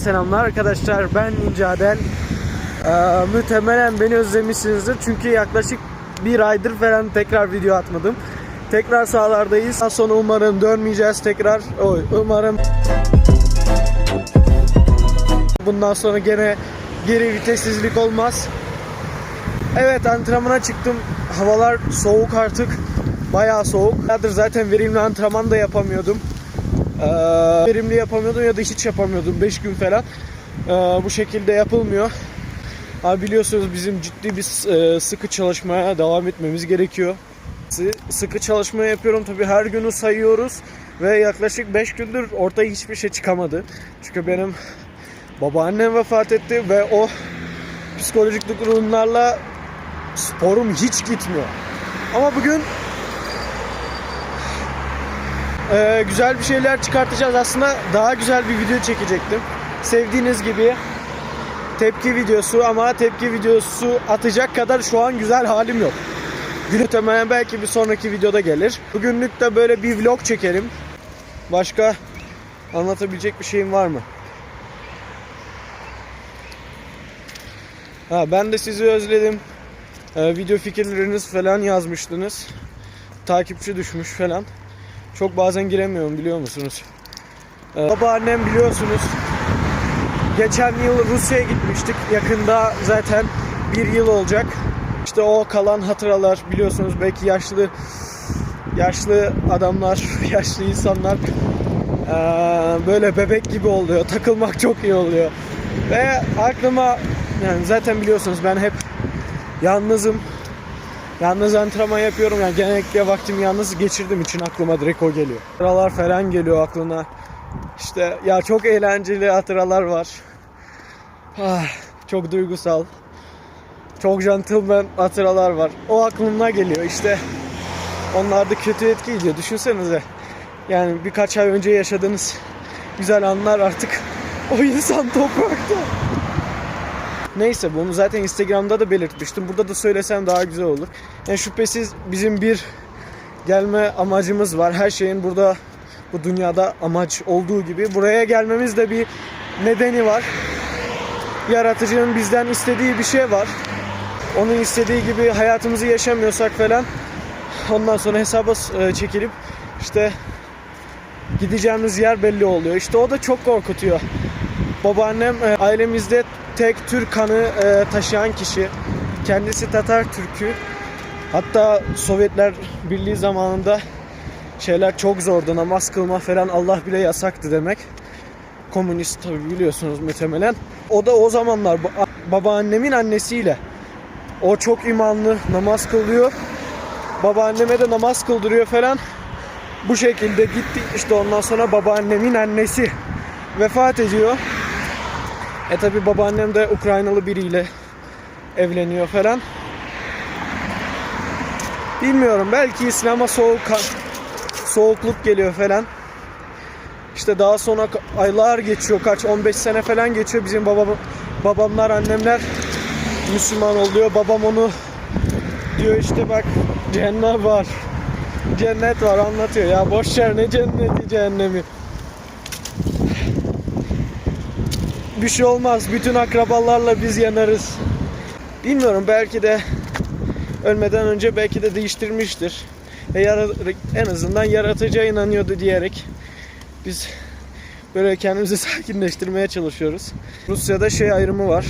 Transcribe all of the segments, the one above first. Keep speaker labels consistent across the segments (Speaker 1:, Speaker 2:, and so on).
Speaker 1: selamlar arkadaşlar. Ben İnce Adel. Ee, muhtemelen beni özlemişsinizdir. Çünkü yaklaşık bir aydır falan tekrar video atmadım. Tekrar sahalardayız. Daha sonra umarım dönmeyeceğiz tekrar. Oy, umarım bundan sonra gene geri vitessizlik olmaz. Evet antrenmana çıktım. Havalar soğuk artık. Bayağı soğuk. Zaten verimli antrenman da yapamıyordum. Ee, verimli yapamıyordum ya da hiç yapamıyordum 5 gün falan. Ee, bu şekilde yapılmıyor. Abi biliyorsunuz bizim ciddi bir e, sıkı çalışmaya devam etmemiz gerekiyor. Sı- Sıkı çalışma yapıyorum tabii her günü sayıyoruz ve yaklaşık 5 gündür ortaya hiçbir şey çıkamadı. Çünkü benim babaannem vefat etti ve o psikolojik durumlarla sporum hiç gitmiyor. Ama bugün ee, güzel bir şeyler çıkartacağız. Aslında daha güzel bir video çekecektim. Sevdiğiniz gibi tepki videosu ama tepki videosu atacak kadar şu an güzel halim yok. Gün belki bir sonraki videoda gelir. Bugünlük de böyle bir vlog çekelim. Başka anlatabilecek bir şeyim var mı? Ha, ben de sizi özledim. Ee, video fikirleriniz falan yazmıştınız. Takipçi düşmüş falan. Çok bazen giremiyorum biliyor musunuz? Ee, babaannem biliyorsunuz. Geçen yıl Rusya'ya gitmiştik. Yakında zaten bir yıl olacak. İşte o kalan hatıralar biliyorsunuz belki yaşlı yaşlı adamlar, yaşlı insanlar ee, böyle bebek gibi oluyor. Takılmak çok iyi oluyor. Ve aklıma yani zaten biliyorsunuz ben hep yalnızım. Yalnız antrenman yapıyorum yani genellikle vaktimi yalnız geçirdiğim için aklıma direkt o geliyor. Hatıralar falan geliyor aklına. İşte ya çok eğlenceli hatıralar var. Ah, çok duygusal. Çok gentleman hatıralar var. O aklımda geliyor işte. Onlar da kötü etki ediyor. Düşünsenize. Yani birkaç ay önce yaşadığınız güzel anlar artık o insan toprakta. Neyse bunu zaten Instagram'da da belirtmiştim. Burada da söylesem daha güzel olur. Yani şüphesiz bizim bir gelme amacımız var. Her şeyin burada bu dünyada amaç olduğu gibi buraya gelmemiz de bir nedeni var. Yaratıcının bizden istediği bir şey var. Onun istediği gibi hayatımızı yaşamıyorsak falan ondan sonra hesaba e, çekilip işte gideceğimiz yer belli oluyor. İşte o da çok korkutuyor. Babaannem e, ailemizde tek Türk kanı e, taşıyan kişi. Kendisi Tatar Türk'ü. Hatta Sovyetler Birliği zamanında şeyler çok zordu. Namaz kılma falan Allah bile yasaktı demek. Komünist tabi biliyorsunuz muhtemelen. O da o zamanlar ba- babaannemin annesiyle. O çok imanlı namaz kılıyor. Babaanneme de namaz kıldırıyor falan. Bu şekilde gitti işte ondan sonra babaannemin annesi vefat ediyor. E tabi babaannem de Ukraynalı biriyle evleniyor falan. Bilmiyorum belki İslam'a soğuk soğukluk geliyor falan. İşte daha sonra aylar geçiyor kaç 15 sene falan geçiyor bizim babam babamlar annemler Müslüman oluyor. Babam onu diyor işte bak cennet var. Cennet var anlatıyor. Ya boş ver ne cenneti cehennemi. Bir şey olmaz. Bütün akrabalarla biz yanarız. Bilmiyorum belki de ölmeden önce belki de değiştirmiştir. E, yara- en azından yaratıcıya inanıyordu diyerek biz böyle kendimizi sakinleştirmeye çalışıyoruz. Rusya'da şey ayrımı var.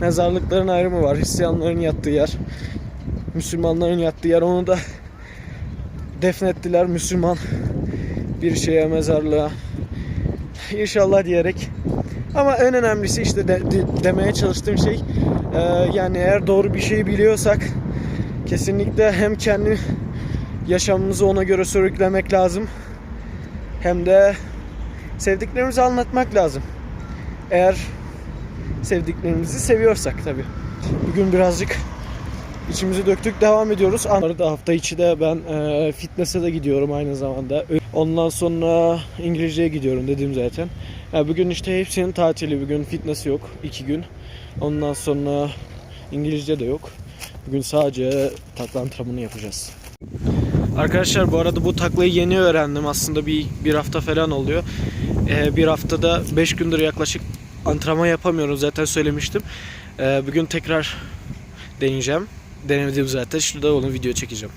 Speaker 1: Mezarlıkların ayrımı var. Hristiyanların yattığı yer. Müslümanların yattığı yer. Onu da defnettiler Müslüman bir şeye mezarlığa. İnşallah diyerek ama en önemlisi işte de- de- demeye çalıştığım şey e, yani eğer doğru bir şeyi biliyorsak kesinlikle hem kendi yaşamımızı ona göre sürüklemek lazım hem de sevdiklerimizi anlatmak lazım. Eğer sevdiklerimizi seviyorsak tabi. Bugün birazcık içimizi döktük devam ediyoruz. Arada hafta içi de ben e, fitness'e de gidiyorum aynı zamanda. Ondan sonra İngilizceye gidiyorum dedim zaten. Ya bugün işte hepsinin tatili. Bugün fitness yok. iki gün. Ondan sonra İngilizce de yok. Bugün sadece takla antrenmanı yapacağız. Arkadaşlar bu arada bu taklayı yeni öğrendim. Aslında bir, bir hafta falan oluyor. Ee, bir haftada 5 gündür yaklaşık antrenman yapamıyorum zaten söylemiştim. Ee, bugün tekrar deneyeceğim. Denemedim zaten. Şurada onu video çekeceğim.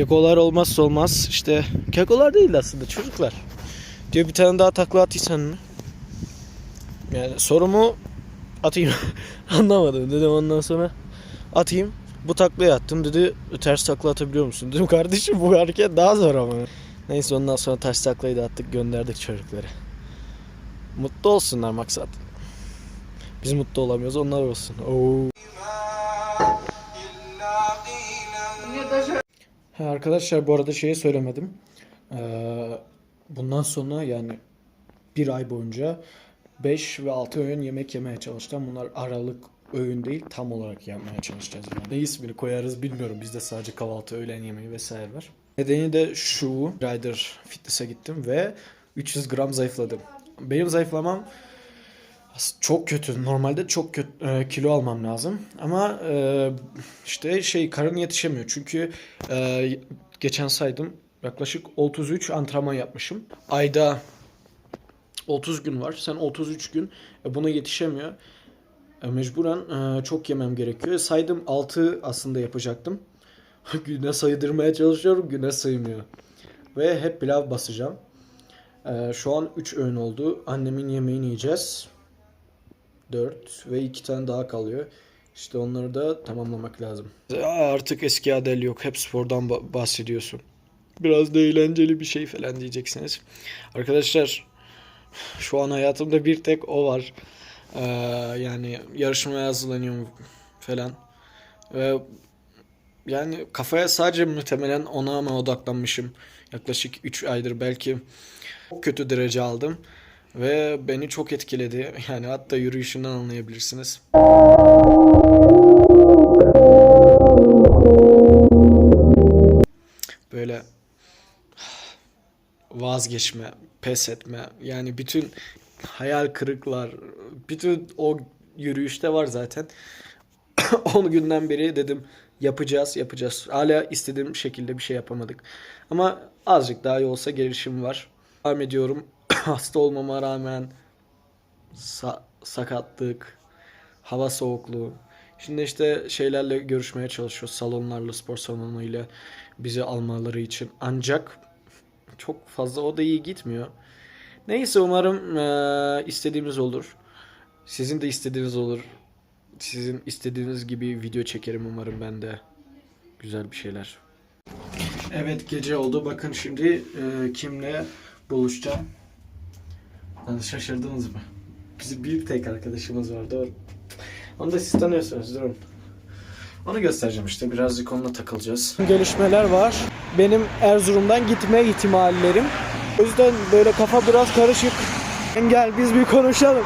Speaker 1: Kekolar olmazsa olmaz. İşte kekolar değil aslında çocuklar. Diyor bir tane daha takla atıysan mı? Yani sorumu atayım. Anlamadım dedim ondan sonra atayım. Bu taklayı attım dedi ters takla atabiliyor musun? Dedim kardeşim bu hareket daha zor ama. Neyse ondan sonra ters taklayı da attık gönderdik çocukları. Mutlu olsunlar maksat. Biz mutlu olamıyoruz onlar olsun. Oo. Arkadaşlar bu arada şeyi söylemedim. Ee, bundan sonra yani bir ay boyunca 5 ve 6 öğün yemek yemeye çalışacağım. Bunlar aralık öğün değil tam olarak yapmaya çalışacağız. Yani. Ne ismini koyarız bilmiyorum. Bizde sadece kahvaltı, öğlen yemeği vesaire var. Nedeni de şu. Rider Fitness'e gittim ve 300 gram zayıfladım. Benim zayıflamam çok kötü. Normalde çok kötü e, kilo almam lazım. Ama e, işte şey karın yetişemiyor. Çünkü e, geçen saydım yaklaşık 33 antrenman yapmışım. Ayda 30 gün var. Sen 33 gün e, buna yetişemiyor. E, mecburen e, çok yemem gerekiyor. Saydım 6 aslında yapacaktım. güne saydırmaya çalışıyorum. Güne sığmıyor. Ve hep pilav basacağım. E, şu an 3 öğün oldu. Annemin yemeğini yiyeceğiz. 4 ve 2 tane daha kalıyor. İşte onları da tamamlamak lazım. Artık eski Adel yok. Hep spordan ba- bahsediyorsun. Biraz da eğlenceli bir şey falan diyeceksiniz. Arkadaşlar şu an hayatımda bir tek o var. Ee, yani yarışmaya hazırlanıyorum falan. Ve yani kafaya sadece muhtemelen ona mı odaklanmışım. Yaklaşık 3 aydır belki çok kötü derece aldım. Ve beni çok etkiledi. Yani hatta yürüyüşünden anlayabilirsiniz. Böyle vazgeçme, pes etme. Yani bütün hayal kırıklar, bütün o yürüyüşte var zaten. 10 günden beri dedim yapacağız, yapacağız. Hala istediğim şekilde bir şey yapamadık. Ama azıcık daha iyi olsa gelişim var. Devam ediyorum. Hasta olmama rağmen sa- sakatlık, hava soğukluğu. Şimdi işte şeylerle görüşmeye çalışıyoruz. Salonlarla, spor salonuyla bizi almaları için. Ancak çok fazla o da iyi gitmiyor. Neyse umarım eee, istediğimiz olur. Sizin de istediğiniz olur. Sizin istediğiniz gibi video çekerim umarım ben de. Güzel bir şeyler. Evet gece oldu. Bakın şimdi eee, kimle buluşacağım. Hani şaşırdınız mı? Bizim bir tek arkadaşımız var doğru. Onu da siz tanıyorsunuz durun. Onu göstereceğim işte birazcık onunla takılacağız. Gelişmeler var. Benim Erzurum'dan gitme ihtimallerim. O yüzden böyle kafa biraz karışık. Gel biz bir konuşalım.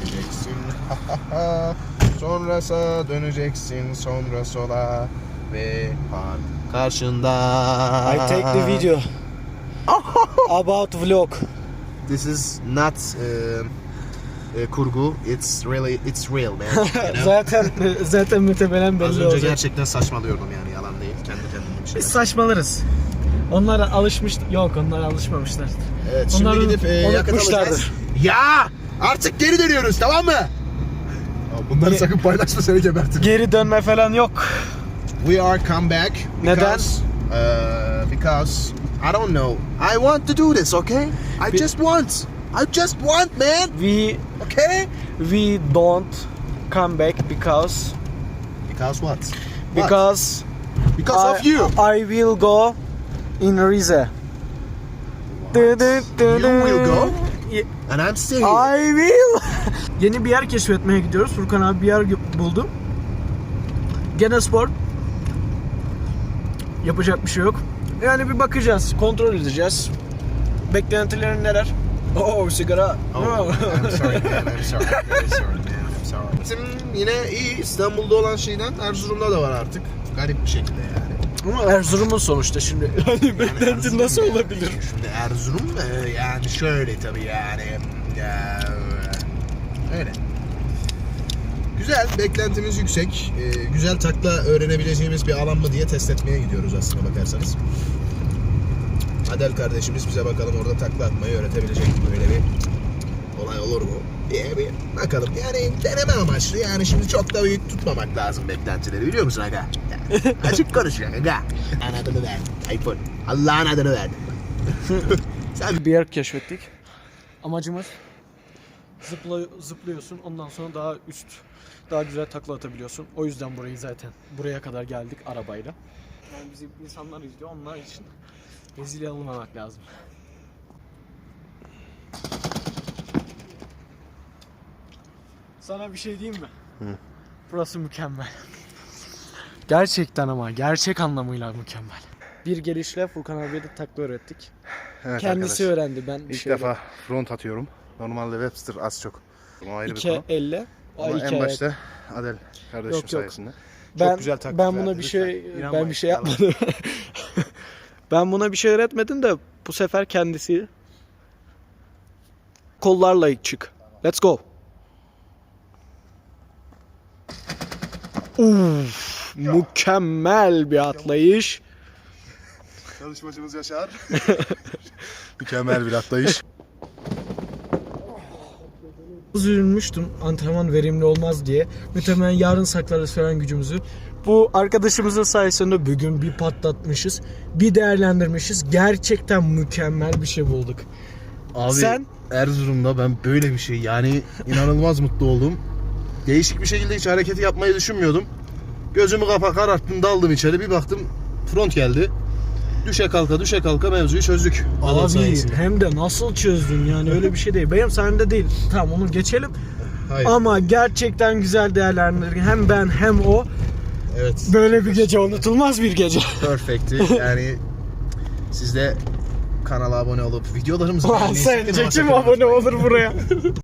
Speaker 2: Döneceksin Sonra sağa döneceksin sonra sola Ve park karşında
Speaker 1: I take the video. About vlog.
Speaker 2: This is not uh, uh, kurgu It's really it's real man you know?
Speaker 1: zaten zaten muhtemelen
Speaker 2: Az
Speaker 1: belli
Speaker 2: önce
Speaker 1: olacak.
Speaker 2: gerçekten saçmalıyordum yani yalan değil Kendi kendime bir
Speaker 1: Biz
Speaker 2: şeyler
Speaker 1: saçmalarız. Onlar alışmış yok onlar alışmamışlar.
Speaker 2: Evet şimdi
Speaker 1: Onları
Speaker 2: gidip e, yakıt
Speaker 1: unutmuşlardır.
Speaker 2: alacağız Ya artık geri dönüyoruz tamam mı? Ya Bunları
Speaker 1: Ge-
Speaker 2: sakın paylaşma seni gebertirim
Speaker 1: Geri dönme falan yok.
Speaker 2: We are come back
Speaker 1: Neden?
Speaker 2: because, uh, because I don't know. I want to do this, okay? I just want. I just want, man.
Speaker 1: We
Speaker 2: Okay?
Speaker 1: we don't come back because
Speaker 2: Because what? What?
Speaker 1: because
Speaker 2: because
Speaker 1: I,
Speaker 2: of you.
Speaker 1: I will go in Rize.
Speaker 2: You will go?
Speaker 1: Ye-
Speaker 2: And I'm staying. here.
Speaker 1: I will. Yeni bir yer keşfetmeye gidiyoruz. Furkan abi bir yer gö- buldu. Gene spor. Yapacak bir şey yok. Yani bir bakacağız, kontrol edeceğiz. Beklentilerin neler? Oo sigara.
Speaker 2: Oh,
Speaker 1: No.
Speaker 2: I'm sorry, man. I'm sorry. Man. I'm sorry. Bizim yine iyi İstanbul'da olan şeyden Erzurum'da da var artık. Garip bir şekilde yani.
Speaker 1: Ama Erzurum'un sonuçta şimdi. Hani beklenti
Speaker 2: Erzurum
Speaker 1: nasıl
Speaker 2: yani.
Speaker 1: olabilir?
Speaker 2: Şimdi Erzurum e, yani şöyle tabii yani. Ya, öyle. Güzel, beklentimiz yüksek. Ee, güzel takla öğrenebileceğimiz bir alan mı diye test etmeye gidiyoruz aslına bakarsanız. Adel kardeşimiz bize bakalım orada takla atmayı öğretebilecek mi? Böyle bir olay olur mu? diye bir bakalım. Yani deneme amaçlı. Yani şimdi çok da büyük tutmamak lazım beklentileri biliyor musun aga? Açık konuşuyor aga. Anadını ver. iPhone. Allah'ın adını ver. Sen
Speaker 1: Bir yer keşfettik. Amacımız zıpla, zıplıyorsun ondan sonra daha üst daha güzel takla atabiliyorsun. O yüzden burayı zaten buraya kadar geldik arabayla. Yani bizi insanlar izliyor onlar için rezil olmamak lazım. Sana bir şey diyeyim mi? Burası mükemmel. Gerçekten ama gerçek anlamıyla mükemmel. Bir gelişle Furkan abiye de takla öğrettik.
Speaker 3: Evet
Speaker 1: Kendisi
Speaker 3: arkadaş.
Speaker 1: öğrendi ben bir
Speaker 3: İlk
Speaker 1: şey
Speaker 3: defa front atıyorum. Normalde Webster az çok. Bu ayrı bir
Speaker 1: İki
Speaker 3: konu.
Speaker 1: elle.
Speaker 3: Ama en
Speaker 1: ayak.
Speaker 3: başta Adel kardeşim
Speaker 1: Yok, yok.
Speaker 3: sayesinde.
Speaker 1: ben,
Speaker 3: güzel taktik
Speaker 1: Ben buna
Speaker 3: verdi,
Speaker 1: bir
Speaker 3: lütfen.
Speaker 1: şey ben
Speaker 3: İnanmayın,
Speaker 1: bir şey yapmadım. ben buna bir şey öğretmedim de bu sefer kendisi kollarla çık. Let's go. Uf, mükemmel bir atlayış.
Speaker 3: Çalışmacımız Yaşar. Mükemmel bir atlayış.
Speaker 1: Üzülmüştüm antrenman verimli olmaz diye. Muhtemelen yarın saklarız falan gücümüzü. Bu arkadaşımızın sayesinde bugün bir patlatmışız. Bir değerlendirmişiz. Gerçekten mükemmel bir şey bulduk.
Speaker 2: Abi
Speaker 1: Sen?
Speaker 2: Erzurum'da ben böyle bir şey yani inanılmaz mutlu oldum. Değişik bir şekilde hiç hareketi yapmayı düşünmüyordum. Gözümü kapa kararttım daldım içeri bir baktım front geldi. Düşe kalka düşe kalka mevzuyu çözdük. Adam
Speaker 1: Abi
Speaker 2: sayesinde.
Speaker 1: hem de nasıl çözdün yani öyle bir şey değil. Benim sayemde değil. Tamam onu geçelim.
Speaker 2: Hayır.
Speaker 1: Ama gerçekten güzel değerlendirdik. Hem ben hem o.
Speaker 2: Evet.
Speaker 1: Böyle bir gece unutulmaz bir gece.
Speaker 2: Perfect'i. Yani siz de kanala abone olup videolarımızı beğenmeyi
Speaker 1: Sence kim abone olur buraya?